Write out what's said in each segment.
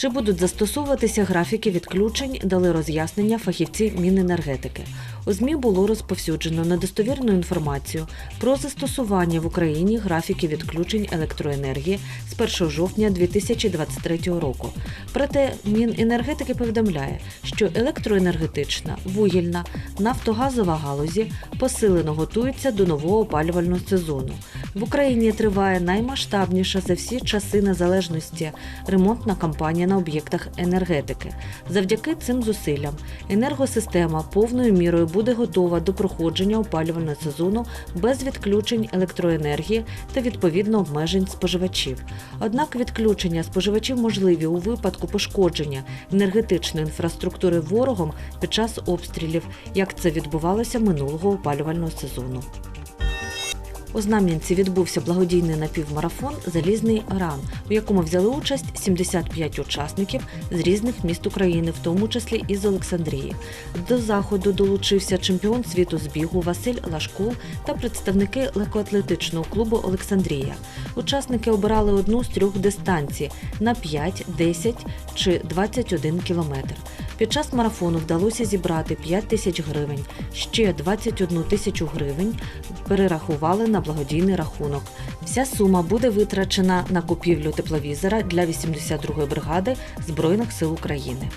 Чи будуть застосовуватися графіки відключень, дали роз'яснення фахівці Міненергетики. У ЗМІ було розповсюджено недостовірну інформацію про застосування в Україні графіки відключень електроенергії з 1 жовтня 2023 року. Проте Міненергетики повідомляє, що електроенергетична, вугільна, нафтогазова галузі посилено готуються до нового опалювального сезону. В Україні триває наймасштабніша за всі часи незалежності ремонтна кампанія на об'єктах енергетики. Завдяки цим зусиллям енергосистема повною мірою буде готова до проходження опалювального сезону без відключень електроенергії та відповідно обмежень споживачів. Однак відключення споживачів можливі у випадку пошкодження енергетичної інфраструктури ворогом під час обстрілів, як це відбувалося минулого опалювального сезону. У Знам'янці відбувся благодійний напівмарафон Залізний ран, у якому взяли участь 75 учасників з різних міст України, в тому числі із Олександрії. До заходу долучився чемпіон світу з бігу Василь Лашкул та представники легкоатлетичного клубу Олександрія. Учасники обирали одну з трьох дистанцій на 5, 10 чи 21 кілометр. Під час марафону вдалося зібрати 5 тисяч гривень. Ще 21 тисячу гривень перерахували на благодійний рахунок. Вся сума буде витрачена на купівлю тепловізора для 82-ї бригади Збройних сил України.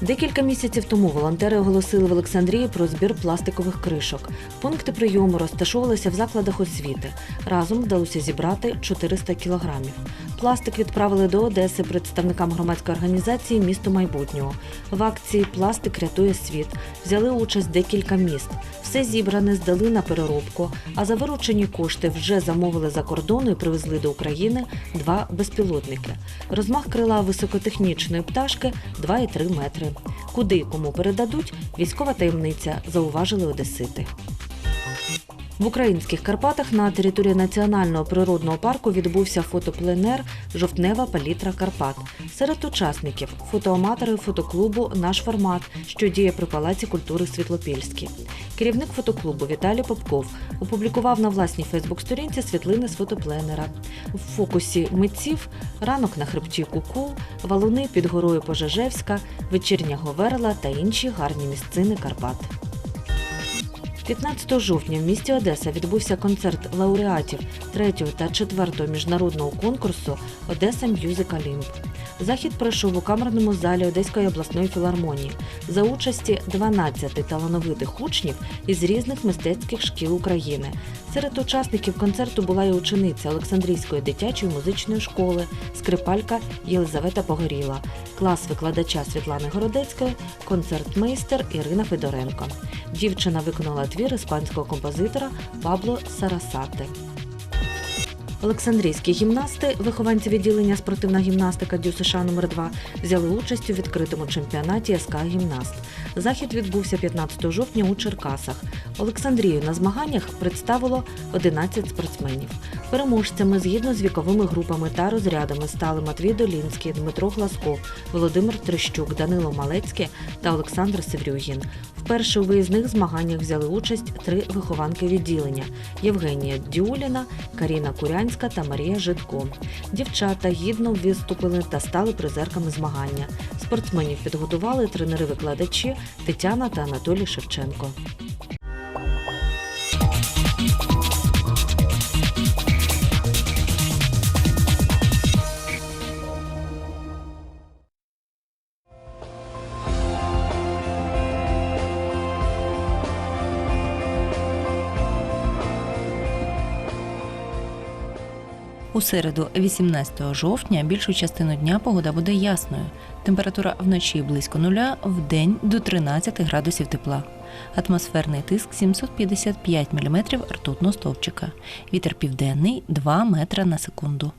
Декілька місяців тому волонтери оголосили в Олександрії про збір пластикових кришок. Пункти прийому розташовувалися в закладах освіти. Разом вдалося зібрати 400 кілограмів. Пластик відправили до Одеси представникам громадської організації Місто майбутнього. В акції Пластик рятує світ взяли участь декілька міст. Все зібране здали на переробку, а за виручені кошти вже замовили за кордону і привезли до України два безпілотники. Розмах крила високотехнічної пташки 2,3 метри. Куди і кому передадуть військова таємниця, зауважили одесити. В українських Карпатах на території національного природного парку відбувся фотопленер Жовтнева палітра Карпат. Серед учасників фотоаматори фотоклубу Наш формат, що діє при Палаці культури Світлопільській. Керівник фотоклубу Віталій Попков опублікував на власній Фейсбук-сторінці світлини з фотопленера. В фокусі митців ранок на хребті Куку, валуни під горою Пожежевська, вечірня Говерла та інші гарні місцини Карпат. 15 жовтня в місті Одеса відбувся концерт лауреатів 3 та 4 міжнародного конкурсу Одеса М'юзик Олімп. Захід пройшов у камерному залі Одеської обласної філармонії за участі 12 талановитих учнів із різних мистецьких шкіл України. Серед учасників концерту була і учениця Олександрійської дитячої музичної школи, скрипалька Єлизавета Погоріла, клас викладача Світлани Городецької, концертмейстер Ірина Федоренко. Дівчина виконала твір іспанського композитора Пабло Сарасати. Олександрійські гімнасти, вихованці відділення спортивна гімнастика Дю США номер 2 взяли участь у відкритому чемпіонаті СК Гімнаст. Захід відбувся 15 жовтня у Черкасах. Олександрію на змаганнях представило 11 спортсменів. Переможцями згідно з віковими групами та розрядами стали Матвій Долінський, Дмитро Гласков, Володимир Трещук, Данило Малецький та Олександр Севрюгін. Вперше у виїзних змаганнях взяли участь три вихованки відділення: Євгенія Дюліна, Каріна Курянська та Марія Житко. Дівчата гідно виступили та стали призерками змагання. Спортсменів підготували тренери-викладачі Тетяна та Анатолій Шевченко. У середу, 18 жовтня, більшу частину дня погода буде ясною. Температура вночі близько нуля, в день до 13 градусів тепла. Атмосферний тиск 755 мм ртутного стовпчика. Вітер південний 2 метра на секунду.